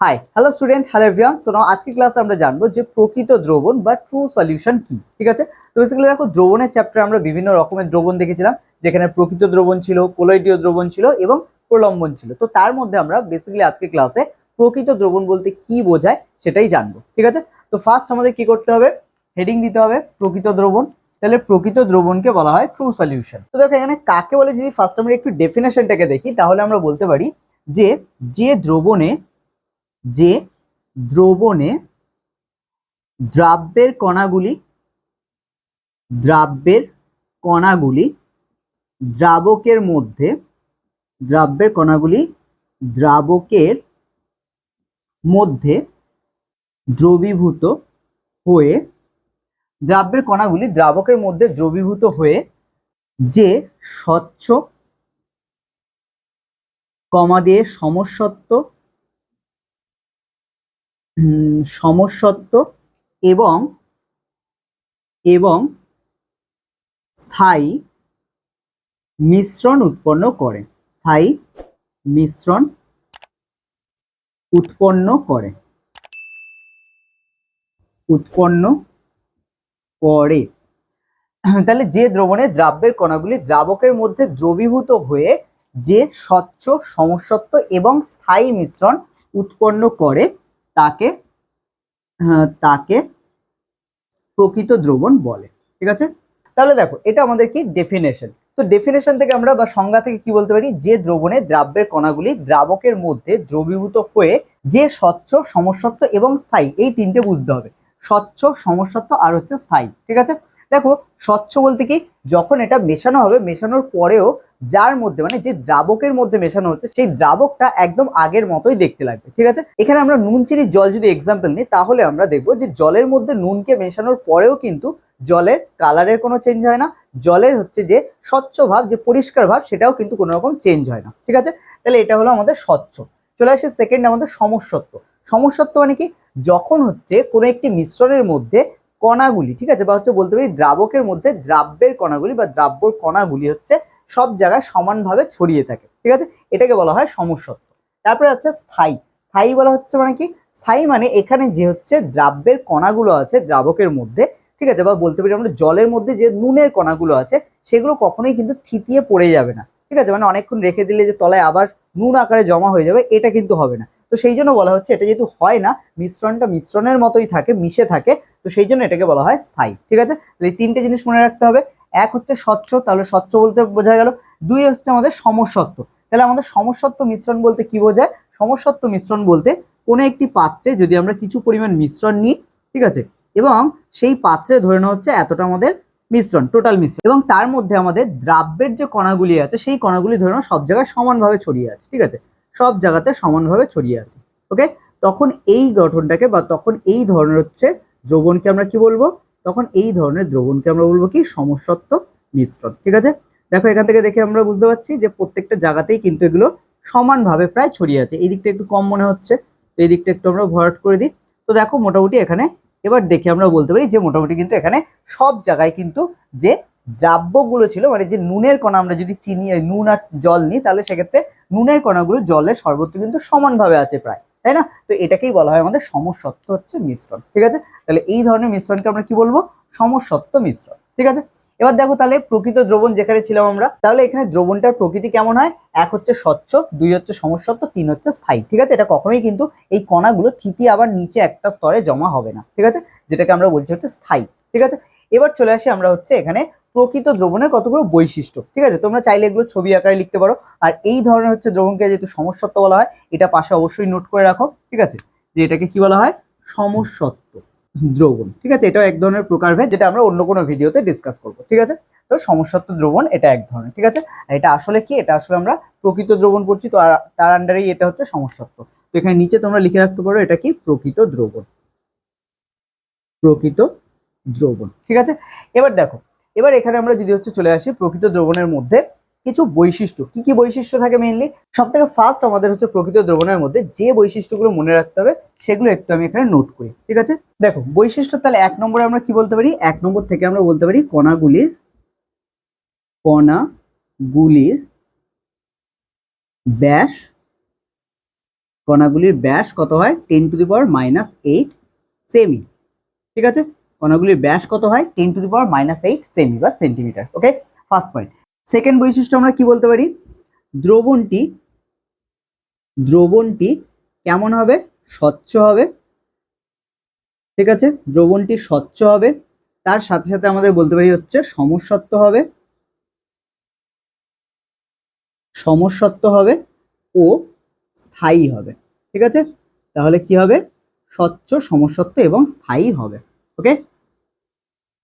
Hi hello student hello everyone so আজকে ক্লাসে আমরা জানব যে প্রকৃত দ্রবণ বা ট্রু সলিউশন কি, ঠিক আছে? তো বেসিক্যালি দেখো, দ্রবণের চ্যাপ্টারে আমরা বিভিন্ন রকমের দ্রবণ দেখেছিলাম, যেখানে প্রকৃত দ্রবণ ছিল কোলয়েডীয় দ্রবণ ছিল এবং প্রলম্বন ছিল। তো তার মধ্যে আমরা বেসিক্যালি আজকে ক্লাসে প্রকৃত দ্রবণ বলতে কি বোঝায় সেটাই জানব, ঠিক আছে? তো ফার্স্ট আমাদের কি করতে হবে? হেডিং দিতে হবে প্রকৃত দ্রবণ। তাহলে প্রকৃত দ্রবণকে বলা হয় ট্রু সলিউশন তো দেখো, এখানে কাকে বলে যদি ফার্স্ট আমরা একটু ডেফিনেশনটাকে দেখি, তাহলে আমরা বলতে পারি যে যে দ্রবণে যে দ্রবণে দ্রাব্যের কণাগুলি দ্রাব্যের কণাগুলি দ্রাবকের মধ্যে, দ্রাব্যের কণাগুলি দ্রাবকের মধ্যে দ্রবীভূত হয়ে, দ্রাব্যের কণাগুলি দ্রাবকের মধ্যে দ্রবীভূত হয়ে যে স্বচ্ছ কমা দিয়ে সমসত্ব সমসত্ব এবং এবং স্থায়ী মিশ্রণ উৎপন্ন করে। স্থায়ী মিশ্রণ উৎপন্ন করে। উৎপন্ন করে। তাহলে যে দ্রবণে দ্রাব্যের কণাগুলি দ্রাবকের মধ্যে দ্রবীভূত হয়ে যে স্বচ্ছ, সমসত্ব এবং স্থায়ী মিশ্রণ উৎপন্ন করে তাকে আহ, তাকে প্রকৃত দ্রবণ বলে ঠিক আছে? তাহলে দেখো এটা আমাদের কি ডেফিনেশন তো ডেফিনেশন থেকে আমরা বা সংজ্ঞা থেকে কি বলতে পারি? যে দ্রবণে দ্রাব্যের কণাগুলি দ্রাবকের মধ্যে দ্রবীভূত হয়ে যে স্বচ্ছ সমসত্ব এবং স্থায়ী এই তিনটে বুঝতে হবে। স্বচ্ছ সমসত্ব আর হচ্ছে স্থায়ী ঠিক আছে? দেখো স্বচ্ছ বলতে কি? যখন এটা মেশানো হবে মেশানোর পরেও যার মধ্যে মানে যে দ্রাবকের মধ্যে মেশানো হচ্ছে, সেই দ্রাবকটা একদম আগের মতোই দেখতে লাগবে, ঠিক আছে? এখানে আমরা নুন চিনির জল যদি এক্সাম্পল নিই, তাহলে আমরা দেখব যে জলের মধ্যে নুনকে মেশানোর পরেও কিন্তু জলের কালারের কোনো চেঞ্জ হয় না। জলের হচ্ছে যে স্বচ্ছ ভাব, যে পরিষ্কার ভাব, সেটাও কিন্তু কোনো রকম চেঞ্জ হয় না, ঠিক আছে? তাহলে এটা হলো আমাদের স্বচ্ছ। চলে আসে সেকেন্ড আমাদের সমসত্ব। সমসত্ব মানে কি? যখন হচ্ছে কোনো একটি মিশ্রণের মধ্যে কণাগুলি, ঠিক আছে? বা হচ্ছে বলতে পারি দ্রাবকের মধ্যে দ্রাব্যের কণাগুলি বা দ্রাব্যর কণাগুলি হচ্ছে সব জায়গায় সমানভাবে ছড়িয়ে থাকে, ঠিক আছে? এটাকে বলা হয় সমসত্ব। তারপরে হচ্ছে স্থায়ী। স্থায়ী বলা হচ্ছে মানে কি? স্থায়ী মানে এখানে যে হচ্ছে দ্রাব্যের কণাগুলো আছে দ্রাবকের মধ্যে, ঠিক আছে? বা বলতে পারি আমরা জলের মধ্যে যে নুনের কণাগুলো আছে, সেগুলো কখনোই কিন্তু থিতিয়ে পড়ে যাবে না, ঠিক আছে? মানে অনেকক্ষণ রেখে দিলে যে তলায় আবার নুন আকারে জমা হয়ে যাবে, এটা কিন্তু হবে না। তো সেই জন্য বলা হচ্ছে এটা যেহেতু হয় না, মিশ্রণটা মিশ্রণের মতোই থাকে, মিশে থাকে, তো সেই জন্য এটাকে বলা হয় স্থায়ী, ঠিক আছে? তো এই তিনটে জিনিস মনে রাখতে হবে। এক হচ্ছে স্বচ্ছ, তাহলে স্বচ্ছ বলতে বোঝা গেল। দুই হচ্ছে আমাদের সমসত্ব। তাহলে আমাদের সমসত্ব মিশ্রণ বলতে কি বোঝায়? সমসত্ব মিশ্রণ বলতে কোনো একটি পাত্রে যদি আমরা কিছু পরিমাণ মিশ্রণ নিই, ঠিক আছে? এবং সেই পাত্রে ধরে নেওয়া হচ্ছে এতটা আমাদের মিশ্রণ টোটাল মিশ্রণ। এবং তার মধ্যে আমাদের দ্রাব্যের যে কণাগুলি আছে, সেই কণাগুলি ধরে নাও সব জায়গায় সমানভাবে ছড়িয়ে আছে, ঠিক আছে? সব জায়গাতে সমানভাবে ছড়িয়ে আছে ওকে তখন এই গঠনটাকে বা তখন এই ধরনের হচ্ছে দ্রবণকে আমরা কি বলব? তখন এই ধরনের দ্রবণকে আমরা বলব কি? সমসত্ব মিশ্রণ। ঠিক আছে? দেখো, এখান থেকে দেখে আমরা বুঝতে পারছি যে প্রত্যেকটা জায়গাতেই কিন্তু এগুলো সমানভাবে প্রায় ছড়িয়ে আছে। এই দিকটা একটু কম মনে হচ্ছে, তো এই দিকটা একটু আমরা ভরাট করে দিই। তো দেখো, মোটামুটি এখানে এবার দেখে আমরা বলতে পারি যে মোটামুটি কিন্তু এখানে সব জায়গায় কিন্তু যে দ্রাব্যগুলো ছিল মানে যে নুনের কণা আমরা যদি চিনি নুন আর জল নিই, তাহলে সেক্ষেত্রে নুনের কণাগুলো জলের সর্বত্র কিন্তু সমানভাবে আছে প্রায়। তাই না? তো এটাকেই বলা হয় আমাদের সমসত্ব হচ্ছে মিশ্রণ, ঠিক আছে? তাহলে এই ধরনের মিশ্রণকে আমরা কি বলব? সমসত্ব মিশ্রণ, ঠিক আছে? এবার দেখো তাহলে প্রকৃত দ্রবণ যেখানে ছিলাম আমরা, তাহলে এখানে দ্রবণটার প্রকৃতি কেমন হয়? এক হচ্ছে স্বচ্ছ, দুই হচ্ছে সমসত্ব তিন হচ্ছে স্থায়ী, ঠিক আছে? এটা কখনোই কিন্তু এই কণাগুলো থিতি আবার নিচে একটা স্তরে জমা হবে না, ঠিক আছে? যেটাকে আমরা বলছি হচ্ছে স্থায়ী, ঠিক আছে? এবার চলে আসি আমরা হচ্ছে এখানে প্রকৃত দ্রবণের কতগুলো বৈশিষ্ট্য? ঠিক আছে? তোমরা চাইলে এগুলো ছবি আকারে লিখতে পারো। আর এই ধরনের হচ্ছে দ্রবণকে যেহেতু সমসত্ব বলা হয়, এটা পাশে অবশ্যই নোট করে রাখো, ঠিক আছে? যে এটাকে কি বলা হয়? সমসত্ব দ্রবণ, ঠিক আছে? এটাও এক ধরনের প্রকারভেদ যেটা আমরা অন্য কোনো ভিডিওতে ডিসকাস করব, ঠিক আছে? তো সমসত্ব দ্রবণ এটা এক ধরনের, ঠিক আছে? আর এটা আসলে কি? এটা আসলে আমরা প্রকৃত দ্রবণ পড়ছি, তো তার আন্ডারেই এটা হচ্ছে সমসত্ব তো এখানে নিচে তোমরা লিখে রাখতে পারো, এটা কি? প্রকৃত দ্রবণ। প্রকৃত দ্রবণ, ঠিক আছে? এবার দেখো এবার এখানে আমরা যদি হচ্ছে চলে আসি প্রকৃত দ্রবণের মধ্যে কিছু বৈশিষ্ট্য। কি কি বৈশিষ্ট্য থাকে মেইনলি সব থেকে ফার্স্ট আমাদের হচ্ছে প্রকৃত দ্রবণের মধ্যে যে বৈশিষ্ট্যগুলো মনে রাখতে হবে, সেগুলো একটু আমি এখানে নোট করি, ঠিক আছে? দেখো, বৈশিষ্ট্য তাহলে এক নম্বরে আমরা কি বলতে পারি? এক নম্বর থেকে আমরা বলতে পারি কণাগুলির কণাগুলির ব্যাস কণাগুলির ব্যাস কত হয়? Ten to the power minus eight cm ঠিক আছে? কণাগুলির ব্যাস কত হয়? Ten to the power minus eight cm বা centimetre okay first point second বৈশিষ্ট্য আমরা কি বলতে পারি? দ্রবণটি দ্রবণটি কেমন হবে? স্বচ্ছ হবে। ঠিক আছে? দ্রবণটি স্বচ্ছ হবে। তার সাথে সাথে আমাদের বলতে পারি হচ্ছে সমসত্ব হবে। সমসত্ব হবে ও স্থায়ী হবে। ঠিক আছে? তাহলে কি হবে? স্বচ্ছ সমসত্ব এবং স্থায়ী হবে। ওকে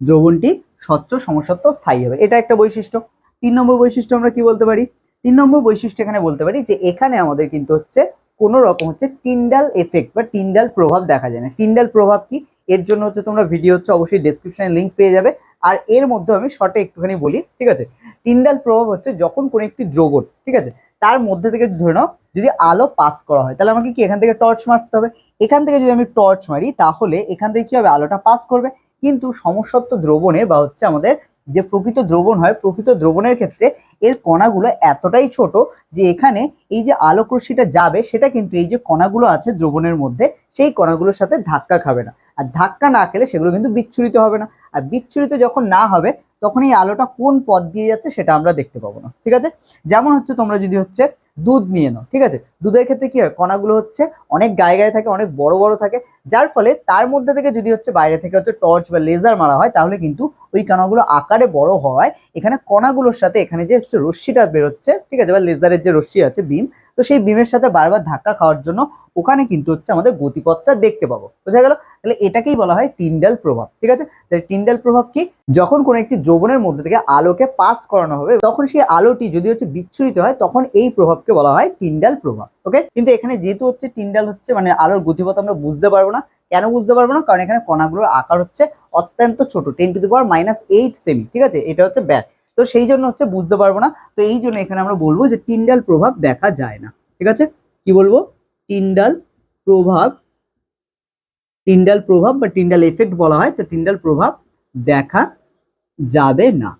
দ্রবণটি স্বচ্ছ, সমসত্ব, স্থায়ী হবে। এটা একটা বৈশিষ্ট্য। তিন নম্বর বৈশিষ্ট্য আমরা কি বলতে পারি? তিন নম্বর বৈশিষ্ট্য এখানে বলতে পারি যে এখানে আমাদের কিন্তু হচ্ছে কোনো রকম হচ্ছে টিন্ডাল এফেক্ট বা টিন্ডাল প্রভাব দেখা যায় না। টিন্ডাল প্রভাব কি? এর জন্য হচ্ছে তোমরা ভিডিও হচ্ছে অবশ্যই ডেসক্রিপশনে লিঙ্ক পেয়ে যাবে। আর এর মধ্যে আমি শর্টে একটুখানি বলি, ঠিক আছে? টিন্ডাল প্রভাব হচ্ছে যখন কোনো একটি দ্রবণ ঠিক আছে? তার মধ্যে থেকে ধরে নাও, যদি আলো পাস করা হয়, তাহলে আমাকে কি এখান থেকে টর্চ মারতে হবে? এখান থেকে যদি আমি টর্চ মারি, তাহলে এখান থেকে কি হবে? আলোটা পাস করবে। কিন্তু সমসত্ব দ্রবণে বা হচ্ছে আমাদের যে প্রকৃত দ্রবণ হয়, প্রকৃত দ্রবণের ক্ষেত্রে এর কণাগুলো এতটাই ছোট যে এখানে এই যে আলোক রশ্মিটা যাবে, সেটা কিন্তু এই যে কণাগুলো আছে দ্রবণের মধ্যে, সেই কণাগুলোর সাথে ধাক্কা খাবে না। আর ধাক্কা না খেলে সেগুলো কিন্তু বিচ্ছুরিত হবে না। আর বিচ্ছুরিত যখন না হবে তখন এই আলোটা কোন পথ দিয়ে যাচ্ছে সেটা আমরা দেখতে পাবো না, ঠিক আছে? যেমন হচ্ছে তোমরা যদি হচ্ছে দুধ নিয়ে নাও, ঠিক আছে? দুধের ক্ষেত্রে কি হয়? কণাগুলো হচ্ছে অনেক গায়ে গায়ে থাকে, অনেক বড় বড় থাকে, যার ফলে তার মধ্যে থেকে যদি হচ্ছে বাইরে থেকে হচ্ছে টর্চ বা লেজার মারা হয়, তাহলে কিন্তু ওই কণাগুলো আকারে বড় হওয়ায় এখানে কণাগুলোর সাথে এখানে যে হচ্ছে রশ্মিটা বেরোচ্ছে, ঠিক আছে? বা লেজারের যে রশ্মি আছে বিম, তো সেই বিমের সাথে বারবার ধাক্কা খাওয়ার জন্য ওখানে কিন্তু হচ্ছে আমাদের গতিপথটা দেখতে পাবো, বোঝা গেল? তাহলে এটাকেই বলা হয় টিন্ডাল প্রভাব, ঠিক আছে? তাহলে টিন্ডাল প্রভাব কি? যখন কোনো একটি যৌবনের মধ্যে থেকে আলোকে পাস করানো হবে, তখন সেই আলোটি যদি হচ্ছে বিচ্ছুরিত হয়, তখন এই প্রভাবকে বলা হয় টিন্ডাল প্রভাব ওকে কিন্তু এখানে যেহেতু হচ্ছে টিন্ডাল হচ্ছে মানে আলোর গতিপথ আমরা বুঝতে পারব না, কেন বুঝতে পারব না? কারণ এখানে কণাগুলোর আকার হচ্ছে অত্যন্ত ছোট ten to the power minus eight cm ঠিক আছে? এটা হচ্ছে ব্যাক তো সেই জন্য হচ্ছে বুঝতে পারব না। তো এই জন্য এখানে আমরা বলব যে টিন্ডাল প্রভাব দেখা যায় না, ঠিক আছে? কি বলব? টিন্ডাল প্রভাব টিন্ডাল প্রভাব বা টিন্ডাল এফেক্ট বলা হয়, তো টিন্ডাল প্রভাব দেখা যাবে না।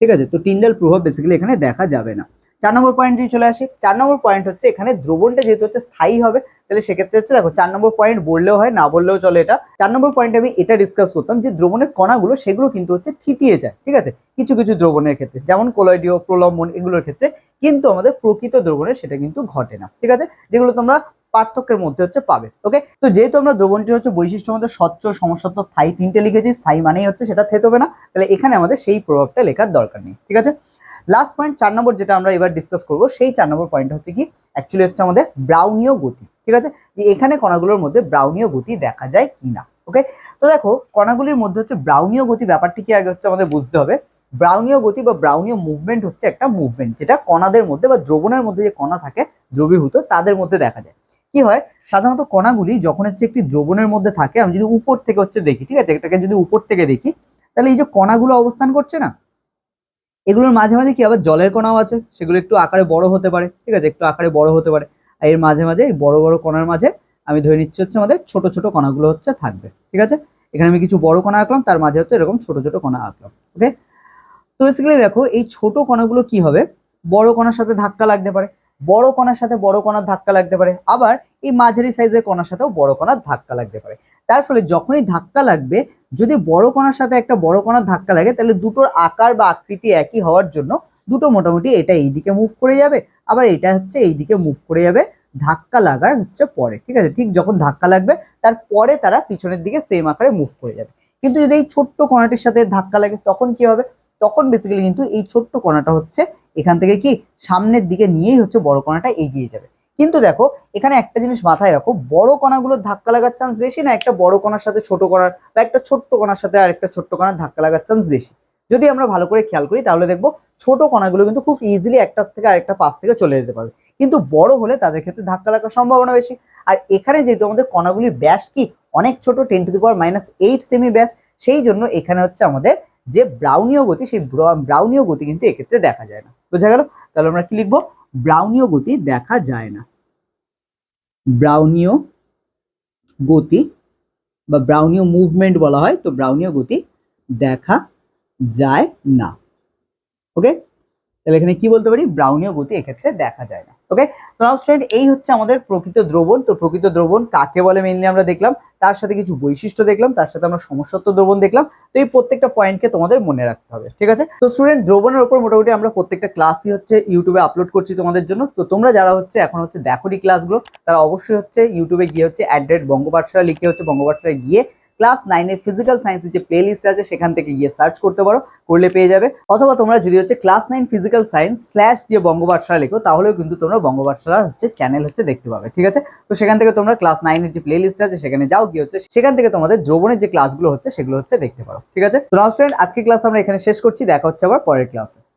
ঠিক আছে? তো টিন্ডাল প্রভাব বেসিক্যালি এখানে দেখা যাবে না। চার নম্বর পয়েন্ট যদি চলে আসি। চার নম্বর পয়েন্ট হচ্ছে এখানে দ্রবণটা যেহেতু হচ্ছে স্থায়ী হবে, তাহলে সেক্ষেত্রে হচ্ছে দেখো, চার নম্বর পয়েন্ট বললেও হয়, না বললেও চলে এটা। চার নম্বর পয়েন্টে আমি এটা ডিসকাস করতাম যে দ্রবণের কণাগুলো, সেগুলো কিন্তু হচ্ছে থিতিয়ে যায়। ঠিক আছে? কিছু কিছু দ্রবণের ক্ষেত্রে, যেমন কোলয়েডীয় প্রলম্বন এগুলোর ক্ষেত্রে কিন্তু আমাদের প্রকৃত দ্রবণের সেটা কিন্তু ঘটে না। ঠিক আছে? যেগুলো তোমরা পার্থক্যের মধ্যে হচ্ছে পাবে ওকে তো যেহেতু আমরা দ্রবণটি হচ্ছে বৈশিষ্ট্য মধ্যে স্বচ্ছ সমসত্ব স্থায়ী তিনটে লিখেছি, স্থায়ী মানেই হচ্ছে সেটা থেতবে না, তাহলে এখানে আমাদের সেই প্রভাবটা লেখার দরকার নেই, ঠিক আছে? লাস্ট পয়েন্ট চার নম্বর যেটা আমরা এবার ডিসকাস করব, সেই চার নম্বর পয়েন্ট হচ্ছে কি? অ্যাকচুয়ালি হচ্ছে আমাদের ব্রাউনীয় গতি, ঠিক আছে? যে এখানে কণাগুলোর মধ্যে ব্রাউনীয় গতি দেখা যায় কি না ওকে তো দেখো, কণাগুলির মধ্যে হচ্ছে ব্রাউনীয় গতি ব্যাপারটি কি আগে হচ্ছে আমাদের বুঝতে হবে। ব্রাউনীয় গতি বা ব্রাউনীয় মুভমেন্ট হচ্ছে একটা মুভমেন্ট যেটা কণাদের মধ্যে বা দ্রবণের মধ্যে যে কণা থাকে, দ্রবীভূত, তাদের মধ্যে দেখা যায়। কি হয়? সাধারণত কণাগুলি যখন হচ্ছে একটি দ্রবণের মধ্যে থাকে, আমি যদি উপর থেকে হচ্ছে দেখি, ঠিক আছে? এটাকে যদি উপর থেকে দেখি, তাহলে এই যে কণাগুলো অবস্থান করছে না, এগুলোর মাঝে মাঝে কি আবার জলের কণাও আছে? সেগুলো একটু আকারে বড় হতে পারে, ঠিক আছে? একটু আকারে বড় হতে পারে। আর এর মাঝে মাঝে এই বড় বড় কণার মাঝে আমি ধরে নিচ্ছি হচ্ছে আমাদের ছোট ছোট কণাগুলো হচ্ছে থাকবে, ঠিক আছে? এখানে আমি কিছু বড় কণা আঁকলাম, তার মাঝে হচ্ছে এরকম ছোট ছোট কণা আঁকলাম ওকে তো বেসিক্যালি দেখো, এই ছোট কণাগুলো কি হবে? বড় কণার সাথে ধাক্কা লাগতে পারে, বড় কণার সাথে বড় কণার ধাক্কা লাগতে পারে, আবার এই মাঝারি সাইজের কণার সাথেও বড় কণার ধাক্কা লাগতে পারে। তার ফলে যখনই ধাক্কা লাগবে, যদি বড় কণার সাথে একটা বড় কণার ধাক্কা লাগে, তাহলে দুটোর আকার বা আকৃতি একই হওয়ার জন্য দুটো মোটামুটি এটা এই দিকে মুভ করে যাবে, আবার এটা হচ্ছে এই দিকে মুভ করে যাবে, ধাক্কা লাগার হচ্ছে পরে, ঠিক আছে? ঠিক যখন ধাক্কা লাগবে, তারপরে তারা পিছনের দিকে সেম আকারে মুভ করে যাবে। কিন্তু যদি এই ছোট্ট কণাটির সাথে ধাক্কা লাগে, তখন কি হবে? তখন বেসিক্যালি কিন্তু এই ছোট্ট কণাটা হচ্ছে এখান থেকে কি সামনের দিকে নিয়েই হচ্ছে বড় কণাটা এগিয়ে যাবে। কিন্তু দেখো, এখানে একটা জিনিস মাথায় রাখো, বড় কণাগুলোর ধাক্কা লাগার চান্স বেশি না, একটা বড় কণার সাথে ছোট কণার বা একটা ছোট্ট কণার সাথে আর একটা ছোট্ট কণার ধাক্কা লাগার চান্স বেশি। যদি আমরা ভালো করে খেয়াল করি, তাহলে দেখব ছোট কণাগুলো কিন্তু খুব ইজিলি একটা থেকে আরেকটা পাশ থেকে চলে যেতে পারবে। কিন্তু বড় হলে তাদের ক্ষেত্রে ধাক্কা লাগার সম্ভাবনা বেশি। আর এখানে যেহেতু আমাদের কণাগুলির ব্যাস কি, অনেক ছোট ten to the power minus eight semi ব্যাস সেই জন্য এখানে হচ্ছে আমাদের যে ব্রাউনীয় গতি, সেই ব্রাউনীয় গতি কিন্তু এক্ষেত্রে দেখা যায় না। বোঝা গেল? তাহলে আমরা কি লিখব? ব্রাউনীয় গতি দেখা যায় না। ব্রাউনীয় গতি বা ব্রাউনীয় মুভমেন্ট বলা হয়, তো ব্রাউনীয় গতি দেখা যায় না। ওকে তাহলে এখানে কি বলতে পারি? ব্রাউনীয় গতি এক্ষেত্রে দেখা যায় না। ওকে তো নাও স্টুডেন্ট এই হচ্ছে আমাদের প্রকৃত দ্রবণ। তো প্রকৃত দ্রবণ কাকে বলে মেনলি আমরা দেখলাম? তার সাথে কিছু বৈশিষ্ট্য দেখলাম, তার সাথে আমরা সমস্যাত্ব দ্রবণ দেখলাম। তো এই প্রত্যেকটা পয়েন্টকে তোমাদের মনে রাখতে হবে, ঠিক আছে? তো স্টুডেন্ট দ্রবণের উপর মোটামুটি আমরা প্রত্যেকটা ক্লাসই হচ্ছে ইউটিউবে আপলোড করছি তোমাদের জন্য। তো তোমরা যারা হচ্ছে এখন হচ্ছে দেখোনি ক্লাসগুলো তারা অবশ্যই হচ্ছে ইউটিউবে গিয়ে হচ্ছে অ্যাড্রেট বঙ্গপাঠশালা লিখে হচ্ছে বঙ্গপাঠশালায় গিয়ে ক্লাস নাইনের ফিজিক্যাল সায়েন্সের যে প্লে লিস্ট আছে, সেখান থেকে গিয়ে সার্চ করতে পারো, করলে পেয়ে যাবে। অথবা তোমরা যদি হচ্ছে class nine physical science slash যে বঙ্গপাঠশালা লেখো, তাহলেও কিন্তু তোমরা বঙ্গপাঠশালার হচ্ছে চ্যানেল হচ্ছে দেখতে পাবে, ঠিক আছে? তো সেখান থেকে তোমরা ক্লাস নাইনের যে প্লে লিস্ট আছে, সেখানে যাও, গিয়ে হচ্ছে সেখান থেকে তোমাদের দ্রবণের যে ক্লাসগুলো হচ্ছে, সেগুলো হচ্ছে দেখতে পারো, ঠিক আছে? তো স্টুডেন্ট আজকে ক্লাস আমরা এখানে শেষ করছি, দেখা হচ্ছে আবার পরের ক্লাসে